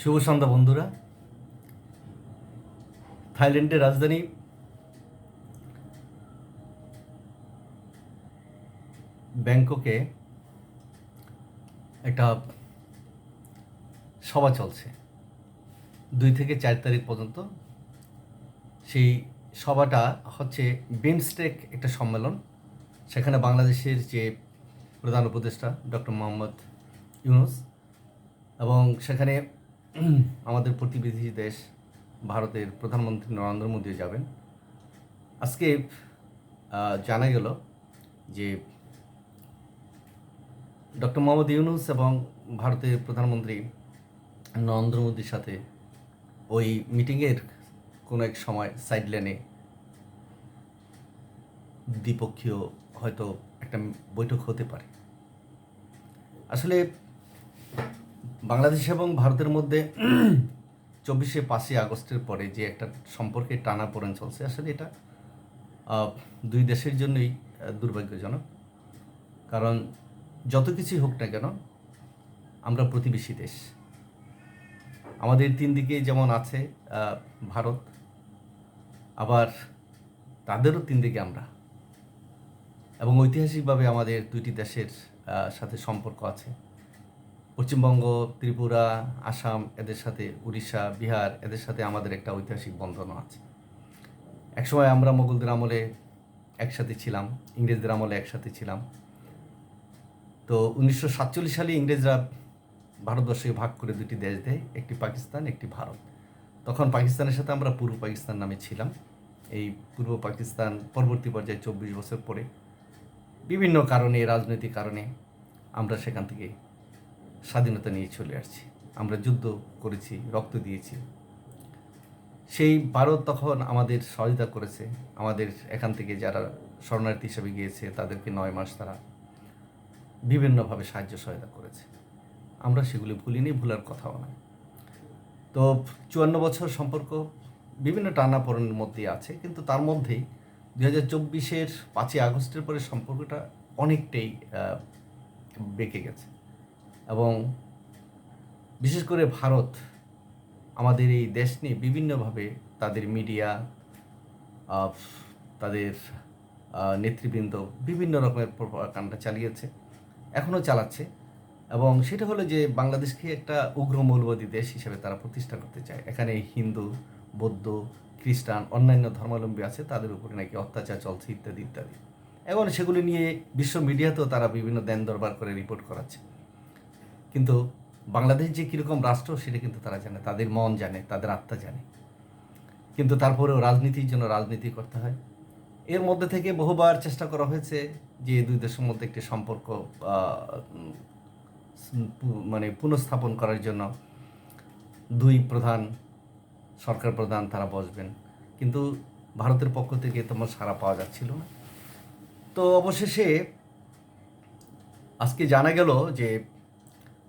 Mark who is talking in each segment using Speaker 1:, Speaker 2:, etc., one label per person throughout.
Speaker 1: শুভ সন্ধ্যা, বন্ধুরা। থাইল্যান্ডের রাজধানী ব্যাংককে একটা সভা চলছে। দুই থেকে চার তারিখ পর্যন্ত। সেই সভাটা হচ্ছে বিমস্টেক একটা সম্মেলন। সেখানে বাংলাদেশের যে প্রধান উপদেষ্টা ডক্টর মোহাম্মদ ইউনুস এবং সেখানে আমাদের প্রতিবেশী দেশ ভারতের প্রধানমন্ত্রী নরেন্দ্র মোদী যাবেন। আজকে জানা গেল যে ডক্টর মোহাম্মদ ইউনুস এবং ভারতের প্রধানমন্ত্রী নরেন্দ্র মোদীর সাথে ওই মিটিংয়ের কোনো এক সময় সাইডলাইনে দ্বিপক্ষীয় হয়তো একটা বৈঠক হতে পারে। আসলে বাংলাদেশ এবং ভারতের মধ্যে চব্বিশে পাঁচই আগস্টের পরে যে একটা সম্পর্কে টানা পড়েন চলছে, আসলে এটা দুই দেশের জন্যই দুর্ভাগ্যজনক। কারণ যত কিছুই হোক না কেন, আমরা প্রতিবেশী দেশ। আমাদের তিন দিকে যেমন আছে ভারত, আবার তাদেরও তিন দিকে আমরা। এবং ঐতিহাসিকভাবে আমাদের দুইটি দেশের সাথে সম্পর্ক আছে। পশ্চিমবঙ্গ, ত্রিপুরা, আসাম এদের সাথে, উড়িষ্যা, বিহার এদের সাথে আমাদের একটা ঐতিহাসিক বন্ধনও আছে। একসময় আমরা মোগলদের আমলে একসাথে ছিলাম, ইংরেজদের আমলে একসাথে ছিলাম। তো উনিশশো সাতচল্লিশ সালে ইংরেজরা ভারতবর্ষকে ভাগ করে দুটি দেশ দেয়, একটি পাকিস্তান, একটি ভারত। তখন পাকিস্তানের সাথে আমরা পূর্ব পাকিস্তান নামে ছিলাম। এই পূর্ব পাকিস্তান পরবর্তী পর্যায়ে চব্বিশ বছর পরে বিভিন্ন কারণে, রাজনৈতিক কারণে আমরা সেখান থেকে স্বাধীনতা নিয়ে চলে আসছি। আমরা যুদ্ধ করেছি, রক্ত দিয়েছি। সেই ভারত তখন আমাদের সহযোগিতা করেছে। আমাদের এখান থেকে যারা শরণার্থী হিসেবে গিয়েছে, তাদেরকে নয় মাস তারা বিভিন্নভাবে সাহায্য সহায়তা করেছে। আমরা সেগুলি ভুলিনি, ভুলার কথাও নয়। তো চুয়ান্ন বছর সম্পর্ক বিভিন্ন টানাপোড়েনের মধ্যেই আছে, কিন্তু তার মধ্যেই দু হাজার চব্বিশের পাঁচই আগস্টের পরে সম্পর্কটা অনেকটাই বেঁকে গেছে। এবং বিশেষ করে ভারত আমাদের এই দেশ নিয়ে বিভিন্নভাবে তাদের মিডিয়া তাদের নেতৃবৃন্দ বিভিন্ন রকমের কাণ্ডা চালিয়েছে এখনও চালাচ্ছে এবং সেটা হলো যে বাংলাদেশকে একটা উগ্র মৌলবাদী দেশ হিসেবে তারা প্রতিষ্ঠা করতে চায়। এখানে হিন্দু, বৌদ্ধ, খ্রিস্টান, অন্যান্য ধর্মাবলম্বী আছে, তাদের উপরে নাকি অত্যাচার চলছে ইত্যাদি ইত্যাদি। এখন সেগুলি নিয়ে বিশ্ব মিডিয়াতেও তারা বিভিন্ন দেন দরবার করে রিপোর্ট করাচ্ছে। কিন্তু বাংলাদেশ যে কীরকম রাষ্ট্র সেটা কিন্তু তারা জানে, তাদের মন জানে, তাদের আত্মা জানে। কিন্তু তারপরেও রাজনীতির জন্য রাজনীতি করতে হয়। এর মধ্যে থেকে বহুবার চেষ্টা করা হয়েছে যে দুই দেশের মধ্যে একটি সম্পর্ক মানে পুনঃস্থাপন করার জন্য। দুই প্রধান সরকার প্রধান তারা বসবেন। কিন্তু ভারতের পক্ষ থেকে তেমন সাড়া পাওয়া যাচ্ছিল না। তো অবশেষে আজকে জানা গেল যে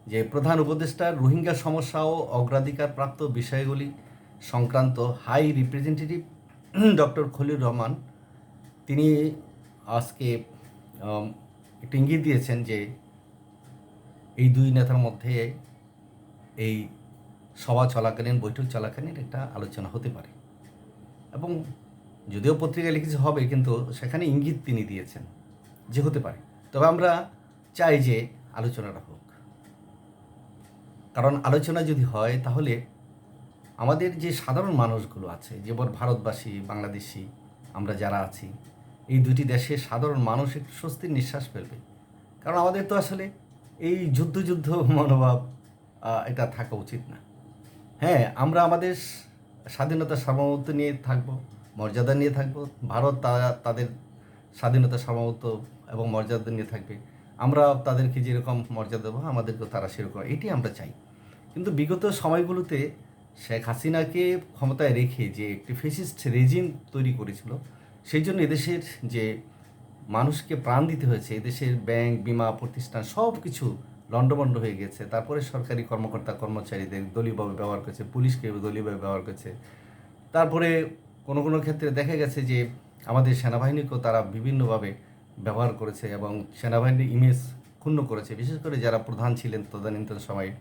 Speaker 1: যে প্রধান উপদেষ্টার রোহিঙ্গা সমস্যা ও অগ্রাধিকার প্রাপ্ত বিষয়গুলি সংক্রান্ত high representative doctor Khalil Rahman, তিনি আজকে একটু ইঙ্গিত দিয়েছেন যে এই দুই নেতার মধ্যে এই সভা চলাকালীন, বৈঠক চলাকালীন একটা আলোচনা হতে পারে। এবং যদিও পত্রিকায় লিখেছে হবে, কিন্তু সেখানে ইঙ্গিত তিনি দিয়েছেন যে হতে পারে। তবে আমরা চাই যে আলোচনাটা হোক। কারণ আলোচনা যদি হয়, তাহলে আমাদের যে সাধারণ মানুষগুলো আছে, যেমন ভারতবাসী, বাংলাদেশি, আমরা যারা আছি, এই দুটি দেশের সাধারণ মানুষ একটু স্বস্তির নিঃশ্বাস ফেলবে। কারণ আমাদের তো আসলে এই যুদ্ধ যুদ্ধ মনোভাব এটা থাকা উচিত না। হ্যাঁ আমরা আমাদের স্বাধীনতা সার্বভৌমত্ব নিয়ে থাকব, মর্যাদা নিয়ে থাকব। ভারত তারা তাদের স্বাধীনতা সার্বভৌমত্ব এবং মর্যাদা নিয়ে থাকবে। আমরা তাদেরকে যেরকম মর্যাদা দেবো, আমাদেরকেও তারা সেরকম এটি আমরা চাই। কিন্তু বিগত সময়গুলোতে শেখ হাসিনাকে ক্ষমতায় রেখে যে একটি ফেসিস্ট রেজিম তৈরি করেছিল, সেই জন্য এদেশের যে মানুষকে প্রাণ দিতে হয়েছে, এদেশের ব্যাংক, বিমা প্রতিষ্ঠান সব কিছু লণ্ডভণ্ড হয়ে গেছে। তারপরে সরকারি কর্মকর্তা, কর্মচারীদের দলীয়ভাবে ব্যবহার করেছে, পুলিশকে দলীয়ভাবে ব্যবহার করেছে। তারপরে কোনো কোনো ক্ষেত্রে দেখা গেছে যে আমাদের সেনাবাহিনীকেও তারা বিভিন্নভাবে ব্যবহার করেছে এবং সেনাবাহিনীর ইমেজ ক্ষুণ্ণ করেছে। বিশেষ করে যারা প্রধান ছিলেন তদানীন্তন সময়ে,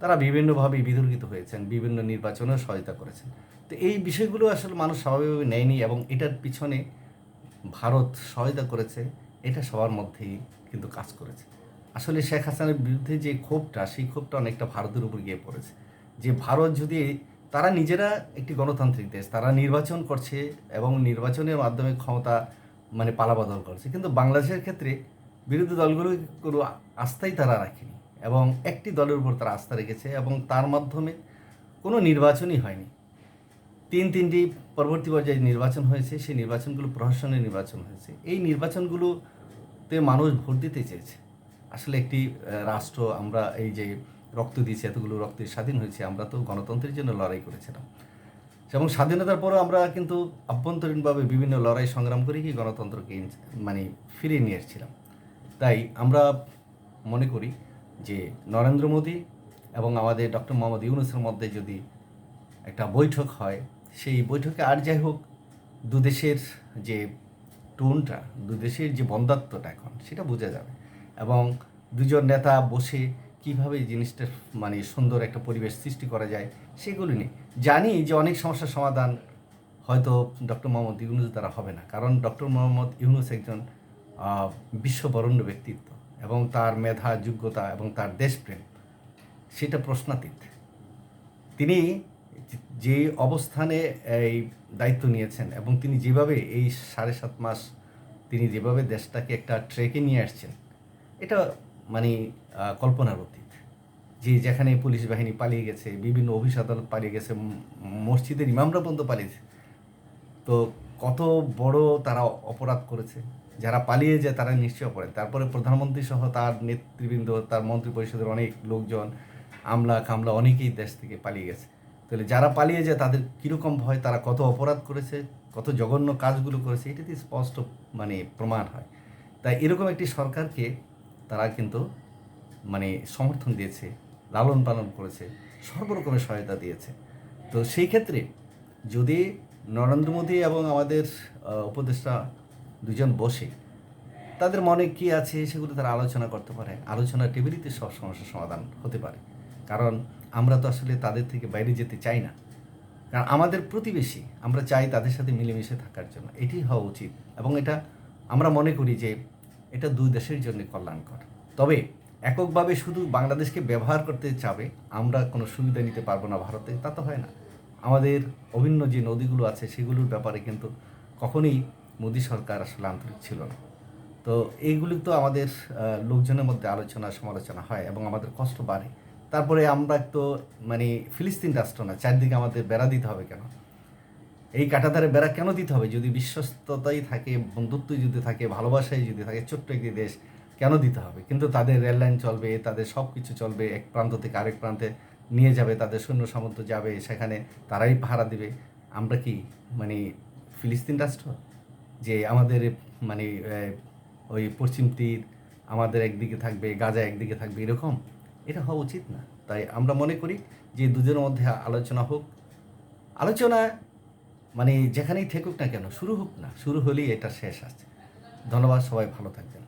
Speaker 1: তারা বিভিন্নভাবে বিতর্কিত হয়েছেন, বিভিন্ন নির্বাচনে সহায়তা করেছেন। তো এই বিষয়গুলো আসলে মানুষ স্বাভাবিকভাবে নেয়নি এবং এটার পিছনে ভারত সহায়তা করেছে, এটা সবার মধ্যেই কিন্তু কাজ করেছে। আসলে শেখ হাসিনার বিরুদ্ধে যে ক্ষোভটা, সেই ক্ষোভটা অনেকটা ভারতের উপর গিয়ে পড়েছে। যে ভারত যদি, তারা নিজেরা একটি গণতান্ত্রিক দেশ, তারা নির্বাচন করছে এবং নির্বাচনের মাধ্যমে ক্ষমতা মানে পালাবদল করছে। কিন্তু বাংলাদেশের ক্ষেত্রে বিরোধী দলগুলো কোনো আস্থাই তারা রাখেনি এবং একটি দলের উপর তারা আস্থা রেখেছে এবং তার মাধ্যমে কোনো নির্বাচনই হয়নি। তিন তিনটি পরবর্তী পর্যায়ে নির্বাচন হয়েছে, সেই নির্বাচনগুলো প্রশাসনের নির্বাচন হয়েছে। এই নির্বাচনগুলোতে মানুষ ভোট দিতে চেয়েছে। আসলে একটি রাষ্ট্র, আমরা এই যে রক্ত দিয়েছি, এতগুলো রক্তের স্বাধীন হয়েছে, আমরা তো গণতন্ত্রের জন্য লড়াই করেছিলাম। এবং স্বাধীনতার পরও আমরা কিন্তু আভ্যন্তরীণভাবে বিভিন্ন লড়াই সংগ্রাম করে কি গণতন্ত্রকে মানে ফিরিয়ে নিয়ে এসেছিলাম। তাই আমরা মনে করি যে নরেন্দ্র মোদী এবং আমাদের ডক্টর মোহাম্মদ ইউনুসের মধ্যে যদি একটা বৈঠক হয়, সেই বৈঠকে আর যাই হোক দুদেশের যে টোনটা দুদেশের যে বন্ধাত্মটা এখন, সেটা বোঝা যাবে। এবং দুজন নেতা বসে কীভাবে এই জিনিসটা মানে সুন্দর একটা পরিবেশ সৃষ্টি করা যায় সেগুলো নিয়ে। জানি যে অনেক সমস্যার সমাধান হয়তো ডক্টর মোহাম্মদ ইউনুস দ্বারা হবে না। কারণ ডক্টর মোহাম্মদ ইউনুস একজন বিশ্ববরণ্য ব্যক্তিত্ব এবং তার মেধা, যোগ্যতা এবং তার দেশপ্রেম, সেটা প্রশ্নাতীত। তিনি যে অবস্থানে এই দায়িত্ব নিয়েছেন এবং তিনি যেভাবে এই সাড়ে সাত মাস তিনি যেভাবে দেশটাকে একটা ট্রেকে নিয়ে আসছেন, এটা মানে কল্পনার অতীত। যে যেখানে পুলিশ বাহিনী পালিয়ে গেছে, বিভিন্ন অফিস আদালত পালিয়ে গেছে মসজিদের ইমামরা পর্যন্ত পালিয়েছে। তো কত বড় তারা অপরাধ করেছে। যারা পালিয়ে যায়, তারা নিশ্চয় অপরাধ। তারপরে প্রধানমন্ত্রী সহ তার নেতৃবৃন্দ, তার মন্ত্রী পরিষদের অনেক লোকজন, আমলা কামলা অনেকেই দেশ থেকে পালিয়ে গেছে। তাহলে যারা পালিয়ে যায়, তাদের কীরকম ভয়, তারা কত অপরাধ করেছে, কত জঘন্য কাজগুলো করেছে, এটাতে স্পষ্ট মানে প্রমাণ হয়। তাই এরকম একটি সরকারকে তারা কিন্তু মানে সমর্থন দিয়েছে, লালন পালন করেছে, সর্বরকমের সহায়তা দিয়েছে। তো সেই ক্ষেত্রে যদি নরেন্দ্র মোদী এবং আমাদের উপদেষ্টা দুজন বসে, তাদের মনে কি আছে সেগুলো তারা আলোচনা করতে পারে। আলোচনা টেবিলিতে সব সমস্যার সমাধান হতে পারে। কারণ আমরা তো আসলে তাদের থেকে বাইরে যেতে চাই না। কারণ আমাদের প্রতিবেশী, আমরা চাই তাদের সাথে মিলেমিশে থাকার জন্য। এটি হওয়া উচিত এবং এটা আমরা মনে করি যে এটা দুই দেশের জন্য কল্যাণকর। তবে এককভাবে শুধু বাংলাদেশকে ব্যবহার করতে চাবে, আমরা কোনো সুবিধা নিতে পারব না ভারতে, তা তো হয় না। আমাদের অভিন্ন যে নদীগুলো আছে, সেগুলোর ব্যাপারে কিন্তু কখনোই মোদী সরকার আসলে আন্তরিক ছিল না। তো এইগুলি তো আমাদের লোকজনের মধ্যে আলোচনা, সমালোচনা হয় এবং আমাদের কষ্ট বাড়ে। তারপরে আমরা তো মানে ফিলিস্তিন রাষ্ট্র না, চারদিকে আমাদের বেড়া দিতে হবে কেন? এই কাটাতারে বেড়া কেন দিতে হবে? যদি বিশ্বস্ততাই থাকে, বন্ধুত্বই যদি থাকে, ভালোবাসাই যদি থাকে, ছোট্ট একটি দেশ কেন দিতে হবে? কিন্তু তাদের রেললাইন চলবে, তাদের সব কিছু চলবে, এক প্রান্ত থেকে আরেক প্রান্তে নিয়ে যাবে, তাদের সৈন্য সামন্ত যাবে, সেখানে তারাই ভাড়া দিবে। আমরা কি মানে ফিলিস্তিন রাষ্ট্র? যে আমাদের মানে ওই পশ্চিম তীর আমাদের একদিকে থাকবে, গাজা একদিকে থাকবে, এরকম? এটা হওয়া উচিত না। তাই আমরা মনে করি যে দুজনের মধ্যে আলোচনা হোক। আলোচনা মানে যেখানেই ঠেকুক না কেন, শুরু হোক না, শুরু হলেই এটা শেষ আছে। ধন্যবাদ, সবাই ভালো থাকবেন।